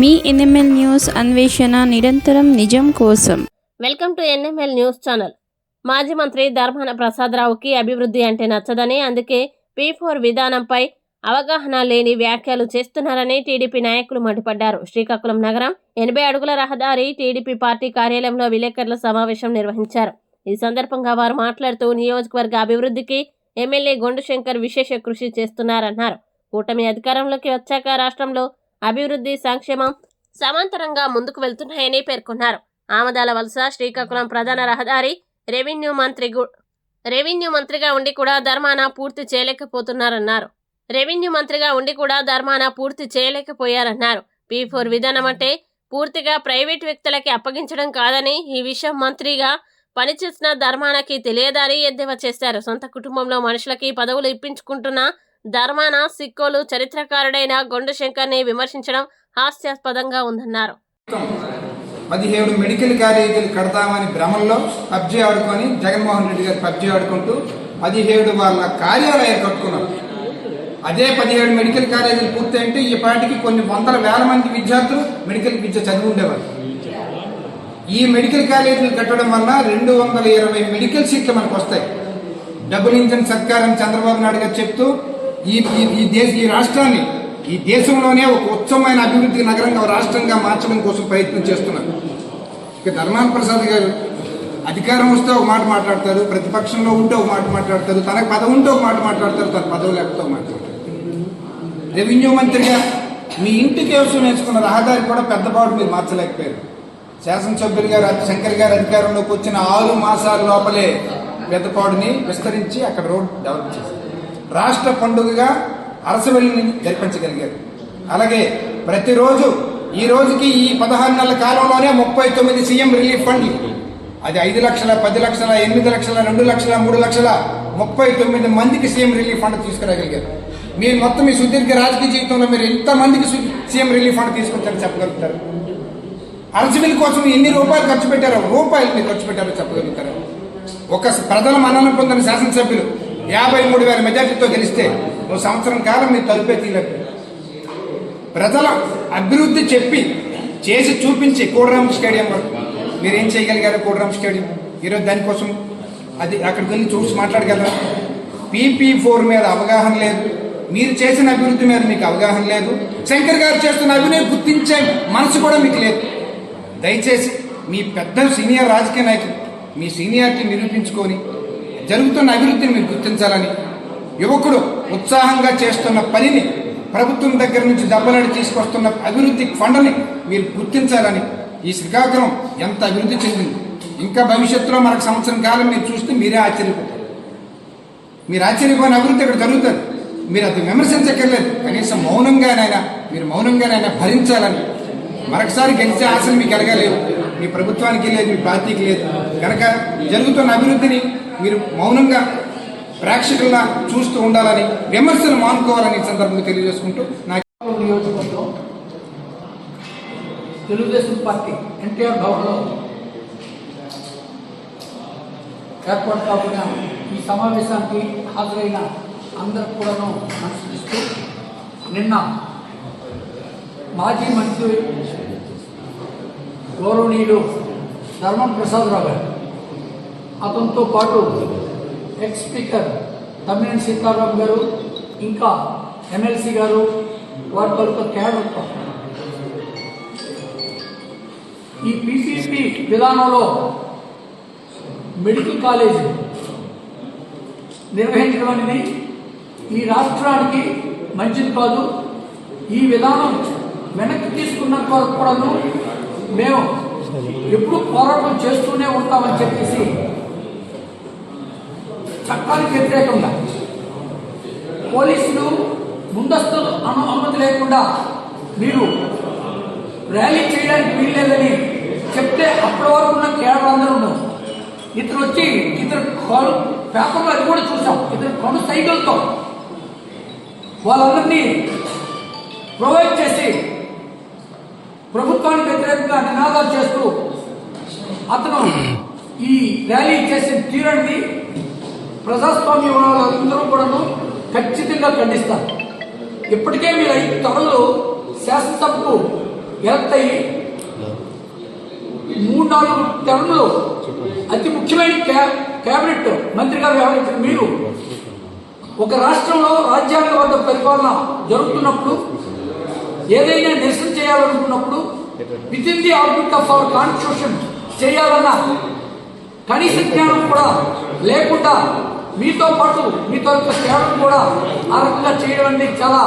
మీ NML news అన్వేషణ నిరంతరం నిజం కోసం. Welcome to NML news channel. మాజీ మంత్రి ధర్మాన ప్రసాదరావుకి అభివృద్ధి అంటే నచ్చదని అందుకే పీ ఫోర్ విధానంపై అవగాహన లేని వ్యాఖ్యలు చేస్తున్నారని టీడీపీ నాయకులు మండిపడ్డారు. శ్రీకాకుళం నగరం ఎనభై అడుగుల రహదారి టీడీపీ పార్టీ కార్యాలయంలో విలేకరుల సమావేశం నిర్వహించారు. ఈ సందర్భంగా వారు మాట్లాడుతూ నియోజకవర్గ అభివృద్ధికి ఎమ్మెల్యే గొండు శంకర్ విశేష కృషి చేస్తున్నారన్నారు. కూటమి అధికారంలోకి వచ్చాక రాష్ట్రంలో అభివృద్ధి సంక్షేమం సమాంతరంగా ముందుకు వెళ్తున్నాయని పేర్కొన్నారు. ఆమదాల వలస శ్రీకాకుళం ప్రధాన రహదారి రెవెన్యూ మంత్రి రెవెన్యూ మంత్రిగా ఉండి కూడా ధర్మాన పూర్తి చేయలేకపోతున్నారన్నారు. రెవెన్యూ మంత్రిగా ఉండి కూడా ధర్మాన పూర్తి చేయలేకపోయారన్నారు. పీ ఫోర్ విధానం అంటే పూర్తిగా ప్రైవేట్ వ్యక్తులకి అప్పగించడం కాదని ఈ విషయం మంత్రిగా పనిచేసిన ధర్మానకి తెలియదని ఎద్దేవా చేశారు. సొంత కుటుంబంలో మనుషులకి పదవులు ఇప్పించుకుంటున్న ధర్మాన సిక్కోలు చరిత్రకారుడైన గొండు శంకర్ని విమర్శించడం హాస్యాస్పదంగా ఉందన్నారు. పదిహేడు మెడికల్ కాలేజీలు కడతామని భ్రమంలో పబ్జీ ఆడుకొని జగన్మోహన్ రెడ్డి గారు పబ్జీ ఆడుకుంటూ పదిహేడు వాళ్ళ కార్యాలయాలు కట్టుకున్నారు. అదే పదిహేడు మెడికల్ కాలేజీలు పూర్తయింటే ఈ పాటికి కొన్ని వందల వేల మంది విద్యార్థులు మెడికల్ విద్య చదివి ఉండేవారు. ఈ మెడికల్ కాలేజీలు కట్టడం వల్ల రెండు వందల ఇరవై మెడికల్ సీట్లు మనకు వస్తాయి డబుల్ ఇంజన్ సర్కారం చంద్రబాబు నాయుడు గారు చెప్తూ ఈ ఈ- దేశ ఈ రాష్ట్రాన్ని ఈ దేశంలోనే ఒక ఉత్తమమైన అభివృద్ధి నగరంగా ఒక రాష్ట్రంగా మార్చడం కోసం ప్రయత్నం చేస్తున్నారు. ఇక ధర్మాన ప్రసాద్ గారు అధికారం వస్తే ఒక మాట మాట్లాడతారు ప్రతిపక్షంలో ఉంటే ఒక మాట మాట్లాడతారు తనకు పదవి ఉంటే ఒక మాట మాట్లాడతారు తన పదవి లేకపోతే మాట్లాడతారు రెవెన్యూ మంత్రిగా మీ ఇంటికి అవసరం వేసుకున్న రహదారి కూడా పెద్దపాటు మీరు మార్చలేకపోయారు. శాసనసభ్యులు గారు శంకర్ గారు అధికారంలోకి వచ్చిన ఆరు మాసాల లోపలే పెద్దపాడుని విస్తరించి అక్కడ రోడ్ డెవలప్ చేశారు. రాష్ట్ర పండుగగా అరసవెల్లిని జరిపించగలిగారు. అలాగే ప్రతిరోజు ఈ రోజుకి ఈ పదహారు నెలల కాలంలోనే ముప్పై తొమ్మిది సీఎం రిలీఫ్ ఫండ్లు. అది ఐదు లక్షల పది లక్షల ఎనిమిది లక్షల రెండు లక్షల మూడు లక్షల ముప్పై తొమ్మిది మందికి సీఎం రిలీఫ్ ఫండ్ తీసుకురాగలిగారు. మీరు మొత్తం మీ సుదీర్ఘ రాజకీయ జీవితంలో మీరు ఎంతమందికి సీఎం రిలీఫ్ ఫండ్ తీసుకొచ్చారని చెప్పగలుగుతారు? అరసవిల్ కోసం ఎన్ని రూపాయలు ఖర్చు పెట్టారో రూపాయలు మీరు ఖర్చు పెట్టారో చెప్పగలుగుతారు? ఒక ప్రజల మన్నన పొందిన శాసనసభ్యులు యాభై మూడు వేల మెజార్టీతో గెలిస్తే ఓ సంవత్సరం కాలం మీరు తలుపే తీయలేదు ప్రజల అభివృద్ధి చెప్పి చేసి చూపించి కోడరాం స్టేడియం వరకు. మీరేం చేయగలిగారు కోడరాం స్టేడియం? ఈరోజు దానికోసం అది అక్కడికి వెళ్ళి చూసి మాట్లాడగలరా? పీపీ ఫోర్ మీద అవగాహన లేదు. మీరు చేసిన అభివృద్ధి మీద మీకు అవగాహన లేదు. శంకర్ గారు చేస్తున్న అభివృద్ధి గుర్తించే మనసు కూడా మీకు లేదు. దయచేసి మీ పెద్ద సీనియర్ రాజకీయ నాయకులు మీ సీనియారిటీ నిరూపించుకొని జరుగుతున్న అభివృద్ధిని మీరు గుర్తించాలని యువకుడు ఉత్సాహంగా చేస్తున్న పనిని ప్రభుత్వం దగ్గర నుంచి దెబ్బలాడి తీసుకొస్తున్న అభివృద్ధి ఫండ్ని మీరు గుర్తించాలని ఈ శ్రీకాకుళం ఎంత అభివృద్ధి చెందింది. ఇంకా భవిష్యత్తులో మనకు సంవత్సరం కాలం మీరు చూస్తే మీరే ఆశ్చర్యపోతారు. మీరు ఆశ్చర్యపోయిన అభివృద్ధి ఇక్కడ జరుగుతుంది. మీరు అది విమర్శించక్కర్లేదు. కనీసం మౌనంగానైనా మీరు మౌనంగానైనా భరించాలని. మరొకసారి గెలిచే ఆశలు మీకు ఎరగలేదు మీ ప్రభుత్వానికి లేదు మీ పార్టీకి లేదు. కనుక జరుగుతున్న అభివృద్ధిని మీరు మౌనంగా ప్రేక్షకుల్లా చూస్తూ ఉండాలని విమర్శలు మానుకోవాలని సందర్భంగా తెలియజేసుకుంటూ నాకు నియోజకవర్గం తెలుగుదేశం పార్టీ ఎన్టీఆర్ భవన్లో ఏర్పాటు కాకుండా ఈ సమావేశానికి హాజరైన అందరికి కూడాను నమస్కరిస్తూ నిన్న మాజీ మంత్రి గౌరవనీయులు ధర్మం ప్రసాదరావు గారు అతనితో పాటు ఎక్స్ స్పీకర్ తమ్మినేని సీతారాం గారు ఇంకా ఎమ్మెల్సీ గారు వారి తాలూకా క్యాడర్ ఈ పీపీపీ విధానంలో మెడికల్ కాలేజ్ నిర్వహించడం అనేది ఈ రాష్ట్రానికి మంచిది కాదు. ఈ విధానం వెనక్కి తీసుకున్న వరకు కూడాను మేము ఎప్పుడు పోరాటం చేస్తూనే ఉంటామని చెప్పేసి చట్టానికి వ్యతిరేకంగా పోలీసులు ముందస్తు అను- అనుమతి లేకుండా మీరు ర్యాలీ చేయడానికి వీల్లేదని చెప్తే అప్పటి వరకు ఉన్న కేరళందరూ అందరూ ఇతను వచ్చి ఇతను కాలు పేపర్లో అది కూడా చూసాం. ఇతను కొను సైకిల్తో వాళ్ళందరినీ ప్రొవైడ్ చేసి ప్రభుత్వానికి వ్యతిరేకంగా నినాదాలు చేస్తూ అతను ఈ ర్యాలీ చేసిన తీరడిది ప్రజాస్వామ్య వాళ్ళందరూ కూడాను ఖచ్చితంగా ఖండిస్తారు. ఇప్పటికే మీరు ఐదు తరలు శాసనసభకు ఎలక్ట్ అయ్యి మూడు నాలుగు టర్మ్లు అతి ముఖ్యమైన కేబినెట్ మంత్రిగా వ్యవహరించిన మీరు ఒక రాష్ట్రంలో రాజ్యాంగబద్ధ పరిపాలన జరుగుతున్నప్పుడు ఏదైనా నిరసన చేయాలనుకున్నప్పుడు within the orbit of our constitution చేయాలన్న కనీస జ్ఞానం కూడా లేకుండా మీతో పాటు మీతో సేవలు కూడా ఆ రకంగా చేయడం అనేది చాలా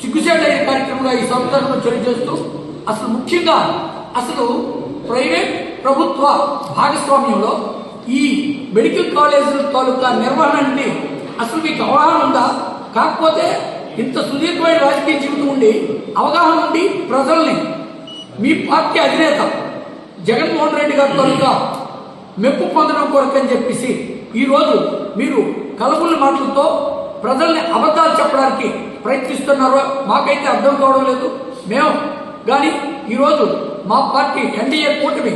సిగ్గుచేటైన కార్యక్రమంగా ఈ సందర్భంలో చేస్తూ అసలు ముఖ్యంగా అసలు ప్రైవేట్ ప్రభుత్వ భాగస్వామ్యంలో ఈ మెడికల్ కాలేజీల తాలూకా నిర్వహణ అండి అసలు మీకు అవగాహన ఉందా? కాకపోతే ఇంత సుదీర్ఘమైన రాజకీయ జీవితం ఉండి అవగాహన ఉండి ప్రజల్ని మీ పార్టీ అధినేత జగన్మోహన్ రెడ్డి గారి తాలూకా మెప్పు పొందడం కొరకని చెప్పేసి ఈరోజు మీరు కలబుల మాటలతో ప్రజల్ని అబద్ధాలు చెప్పడానికి ప్రయత్నిస్తున్నారో మాకైతే అర్థం కావడం లేదు. మేము కానీ ఈరోజు మా పార్టీ ఎన్డీఏ కూటమి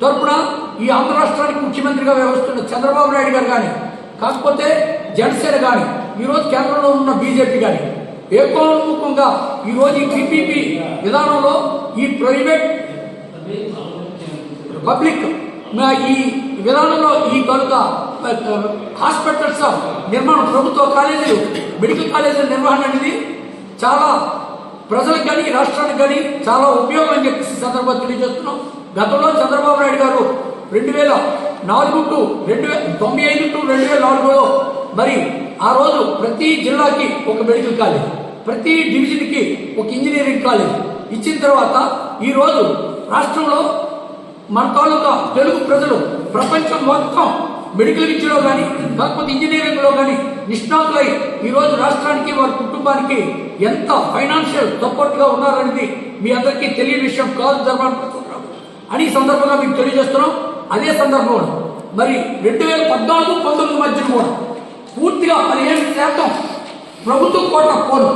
తరపున ఈ ఆంధ్ర రాష్ట్రానికి ముఖ్యమంత్రిగా వ్యవహరిస్తున్న చంద్రబాబు నాయుడు గారు కానీ కాకపోతే జనసేన కానీ ఈరోజు కేంద్రంలో ఉన్న బీజేపీ కానీ ఏకోన్ముఖంగా ఈరోజు ఈ టీపీపీ విధానంలో ఈ ప్రైవేట్ పబ్లిక్ ఈ విధానంలో ఈ కనుక హాస్పిటల్స్ నిర్మాణం ప్రభుత్వ కాలేజీలు మెడికల్ కాలేజీల నిర్వహణ అనేది చాలా ప్రజలకు కానీ రాష్ట్రానికి కానీ చాలా ఉపయోగం అని చెప్పేసి సందర్భంగా తెలియజేస్తున్నాం గతంలో చంద్రబాబు నాయుడు గారు రెండు వేల నాలుగు టు రెండు వేల తొంభై ఐదు టు రెండు వేల నాలుగులో మరి ఆ రోజు ప్రతి జిల్లాకి ఒక మెడికల్ కాలేజ్ ప్రతి డివిజన్కి ఒక ఇంజనీరింగ్ కాలేజ్ ఇచ్చిన తర్వాత ఈ రోజు రాష్ట్రంలో మన కాళ్ళతో తెలుగు ప్రజలు ప్రపంచం మొత్తం మెడికల్ విద్యలో కానీ కాకపోతే ఇంజనీరింగ్లో కానీ నిష్ణాతులై ఈ రోజు రాష్ట్రానికి వారి కుటుంబానికి ఎంత ఫైనాన్షియల్ సపోర్ట్గా ఉన్నారనేది మీ అందరికీ తెలియని విషయం కాదు జరపాలనుకుంటున్నాం అని ఈ సందర్భంగా మీకు తెలియజేస్తున్నాం. అదే సందర్భంలో మరి రెండు వేల పద్నాలుగు పంతొమ్మిది మధ్యన కూడా పూర్తిగా పదిహేను శాతం ప్రభుత్వ కోట పోను.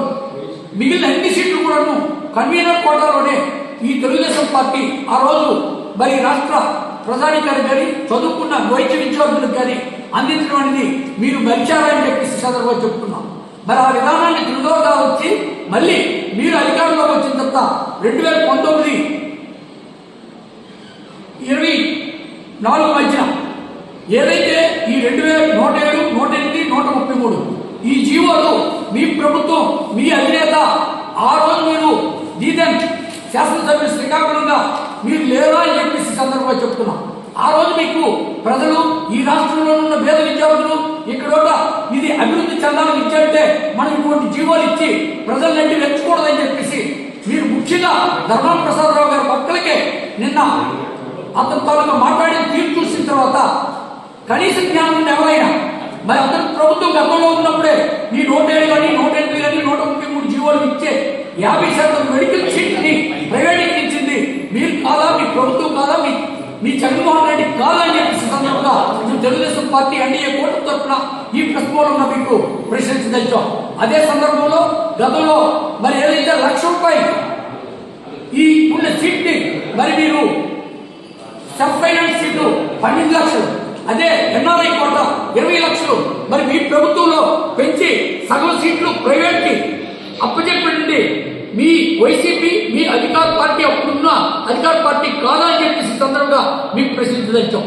మిగిలిన అన్ని సీట్లు కూడాను కన్వీనర్ కోటాలోనే ఈ తెలుగుదేశం పార్టీ ఆ రోజు మరి రాష్ట్ర ప్రధానికారికి కానీ చదువుకున్న వైద్య విద్యార్థులకు కానీ అందించడం అనేది మీరు మరిచారని చెప్పేసి సందర్భంగా చెప్తున్నాం. మరి ఆ విధానాన్ని దృఢంగా వచ్చి మళ్ళీ మీరు అధికారంలోకి వచ్చిన తర్వాత రెండు వేల పంతొమ్మిది ఇరవై నాలుగు మధ్యన ఏదైతే ఈ రెండు వేల నూట ఏడు నూట ఎనిమిది నూట ముప్పై మూడు ఈ జీవోలు మీ ప్రభుత్వం మీ అధినేత ఆ రోజు మీరు దీదన్ శాసనసభ్యులు శ్రీకాకుళంగా మీరు లేరా అని చెప్పేసి సందర్భంగా చెప్తున్నాం. ఆ రోజు మీకు ప్రజలు ఈ రాష్ట్రంలో ఉన్న పేద విద్యార్థులు ఇక్కడ ఇది అభివృద్ధి చెందాలని ఇచ్చారంటే మనం ఇటువంటి జీవోలు ఇచ్చి ప్రజలంటే వెచ్చుకూడదని చెప్పేసి మీరు ముఖ్యంగా ధర్మం ప్రసాదరావు గారి పక్కలకే నిన్న అతని తాలూకా మాట్లాడిన తీరు చూసిన తర్వాత కనీస జ్ఞానం ఉన్న ఎవరైనా మరి అతను ప్రభుత్వం గతంలో ఉన్నప్పుడే ఈ నూట ఏడు కానీ నూట ఎనిమిది కానీ నూట ముప్పై మూడు జీవోలు ఇచ్చే యాభై శాతం మెడికల్ సీట్ని ప్రైవేట్ మీరు కాదా? మీ ప్రభుత్వం కాదా? మీ మీ జగన్మోహన్ రెడ్డి కాదా అని చెప్పి సందర్భంగా మేము తెలుగుదేశం పార్టీ ఎన్డీఏ కూటమి తరఫున ఈ ప్రశ్నలో మీకు ప్రశ్నించదచ్చాం అదే సందర్భంలో గతంలో మరి ఏదైతే లక్ష రూపాయి ఈ ఉన్న సీట్ని మరి మీరు సబ్ ఫైనాన్స్ సీట్లు పన్నెండు లక్షలు అదే ఎన్ఆర్ఐ కోట ఇరవై లక్షలు మరి మీ ప్రభుత్వంలో పెంచి సగం సీట్లు ప్రైవేట్కి అప్పచెప్పండి మీ వైసీపీ మీ అధికార పార్టీ అప్పుడున్న అధికార పార్టీ కాదా అని చెప్పేసి సందర్భంగా మీకు ప్రశ్నించదచ్చాం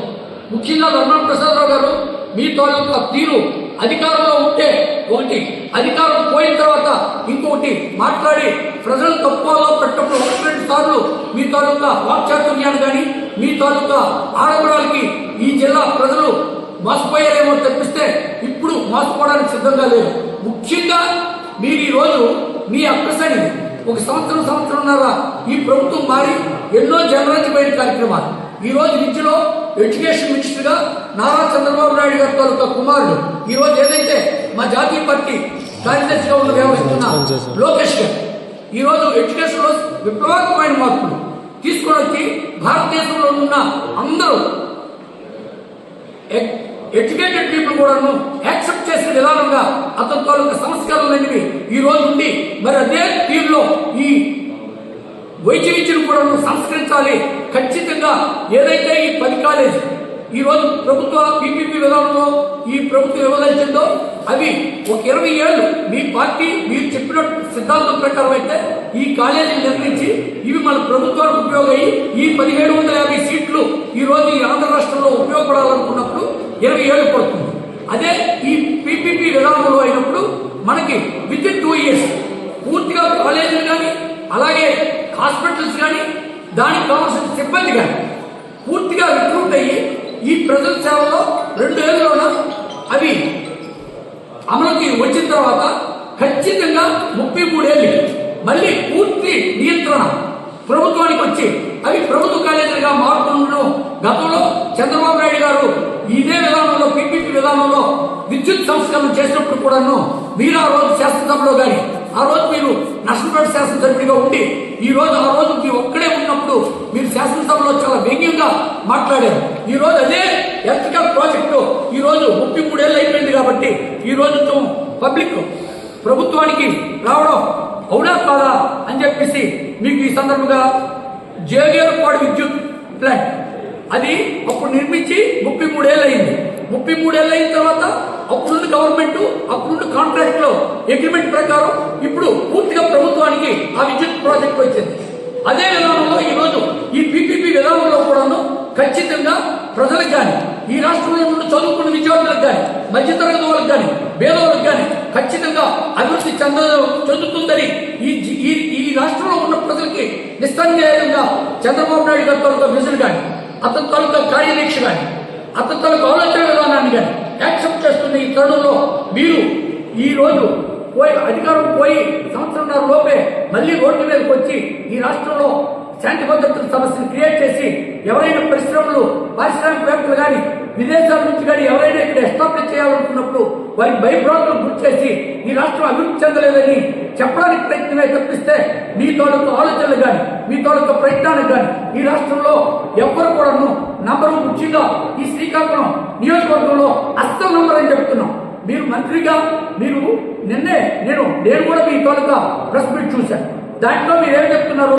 ముఖ్యంగా ధర్మం ప్రసాదరావు గారు మీ తాలూకా తీరు అధికారంలో ఉంటే ఒకటి అధికారం పోయిన తర్వాత ఇంకొకటి మాట్లాడి ప్రజలు తప్పులో పెట్టినప్పుడు ఒకటి రెండు సార్లు మీ తాలూకా వాక్చాతుర్యాన్ని కానీ మీ తాలూకా ఆడపడాలకి ఈ జిల్లా ప్రజలు మోసపోయారేమో తప్పిస్తే ఇప్పుడు మోసపోవడానికి సిద్ధంగా లేరు. ముఖ్యంగా మీరు ఈ రోజు మీ అక్కసని ఒక సంవత్సరం సంవత్సరంన్నర ఈ ప్రభుత్వం మారి ఎన్నో జనరాజ్యమైన కార్యక్రమాలు. ఈ రోజు విద్యలో ఎడ్యుకేషన్ మినిస్టర్గా నారా చంద్రబాబు నాయుడు గారి తాలూకా కుమారుడు ఈ రోజు ఏదైతే మా జాతీయ పార్టీ కార్యదర్శిగా ఉన్న వ్యవహరిస్తున్న లోకేష్ గారు ఈ రోజు ఎడ్యుకేషన్లో విప్లవాత్మకమైన మార్పులు తీసుకొని వచ్చి భారతదేశంలో ఉన్న అందరూ ఎడ్యుకేటెడ్ పీపుల్ కూడాను యాక్సెప్ట్ చేసిన విధానంగా అతని తాలూకా సంస్కరణలు అనేవి ఈ రోజు ఉండి మరి అదే తీరులో ఈ వైద్య విద్యను కూడా సంస్కరించాలి. ఖచ్చితంగా ఏదైతే ఈ పది కాలేజ్ ఈ రోజు ప్రభుత్వ పీపీపీ విధానంలో ఈ ప్రభుత్వం ఇవ్వదలిచిందో అవి ఒక ఇరవై ఏళ్ళు మీ పార్టీ మీరు చెప్పిన సిద్ధాంతం ప్రకారం అయితే ఈ కాలేజీని నిర్మించి ఇవి మన ప్రభుత్వానికి ఉపయోగ ఈ పదిహేడు వందల యాభై సీట్లు ఈ రోజు ఈ ఆంధ్ర రాష్ట్రంలో ఉపయోగపడాలనుకున్నప్పుడు ఇరవై ఏళ్ళు పడుతుంది. అదే ఈ పీపీపీ విధానంలో అయినప్పుడు మనకి విత్ ఇన్ టూ ఇయర్స్ పూర్తిగా కాలేజీలు కానీ అలాగే హాస్పిటల్స్ కానీ దానికి కావాల్సిన సిబ్బంది కానీ పూర్తిగా రిక్రూట్ అయ్యి ఈ ప్రజల సేవలో రెండు ఏళ్ళలోన అవి అమలుకి వచ్చిన తర్వాత ఖచ్చితంగా ముప్పై మూడేళ్ళు మళ్ళీ పూర్తి నియంత్రణ ప్రభుత్వానికి వచ్చి అవి ప్రభుత్వ కాలేజీలుగా మారుతుండడం గతంలో చంద్రబాబు నాయుడు గారు ఇదే విధానంలో పీపీపీ విధానంలో విద్యుత్ సంస్కరణ చేసినప్పుడు కూడాను మీరు ఆ రోజు శాసనసభలో కానీ ఆ రోజు మీరు నష్టపడి శాసనసభ్యుడిగా ఉండి ఈ రోజు ఆ రోజు మీ ఒక్కడే ఉన్నప్పుడు మీరు శాసనసభలో చాలా వ్యంగ్యంగా మాట్లాడారు. ఈ రోజు అదే ఎలక్ట్రికల్ ప్రాజెక్టు ఈ రోజు ముప్పై మూడేళ్ళు అయిపోయింది కాబట్టి ఈ రోజు పబ్లిక్ ప్రభుత్వానికి రావడం అవునా కాదా అని చెప్పేసి మీకు ఈ సందర్భంగా జేగేరుపాడు విద్యుత్ ప్లాంట్ అది అప్పుడు నిర్మించి ముప్పై మూడేళ్ళు అయింది ముప్పై మూడేళ్ళు అయిన తర్వాత అప్పుడున్న గవర్నమెంట్ అప్పుడున్న కాంట్రాక్ట్లో అగ్రిమెంట్ ప్రకారం ఇప్పుడు పూర్తిగా ప్రభుత్వానికి ఆ విద్యుత్ ప్రాజెక్ట్ వచ్చింది. అదే విధానంలో ఈ రోజు ఈ పీపీపీ విధానంలో కూడాను ఖచ్చితంగా ప్రజలకు కానీ ఈ రాష్ట్రంలో ఉన్న చదువుకున్న విద్యార్థులకు కానీ మధ్యతరగతి వాళ్ళకి కానీ పేదవాళ్ళకి కానీ ఖచ్చితంగా అభివృద్ధి చెంద చెందుతుందని ఈ ఈ ఈ రాష్ట్రంలో ఉన్న ప్రజలకి నిస్సందేహంగా చంద్రబాబు నాయుడు గారితో తాలూకా విజన్ కానీ అతని తాలూకా కార్యదీక్ష కానీ అతని తాలూకా ఆలోచన విధానాన్ని కానీ యాక్సెప్ట్ చేస్తున్న ఈ తరుణంలో మీరు ఈ రోజు పోయి అధికారం పోయి సంవత్సరంన్నర లోపే మళ్ళీ రోడ్డు మీదకి వచ్చి ఈ రాష్ట్రంలో శాంతి భద్రతల సమస్యను క్రియేట్ చేసి ఎవరైనా పరిశ్రమలు పారిశ్రామికవేత్తలు కానీ విదేశాల నుంచి కానీ ఎవరైనా ఇక్కడ ఎస్టాబ్లిష్ వారి వారికి భయభ్రాంతులకు గురి చేసి ఈ రాష్ట్రం అభివృద్ధి చెందలేదని చెప్పడానికి ప్రయత్నమే తప్పిస్తే మీ తాలూకు ఆలోచనలు కానీ మీ తాలూకు ప్రయత్నాలు కానీ ఈ రాష్ట్రంలో ఎవ్వరు కూడాను నంబరు ముఖ్యంగా ఈ శ్రీకాకుళం నియోజకవర్గంలో అస్సలు నంబర్ అని చెప్తున్నాం. మీరు మంత్రిగా మీరు నిన్నే నేను నేను కూడా మీ తాలూకా ప్రెస్ మీట్ చూశాను. దాంట్లో మీరు ఏం చెప్తున్నారు?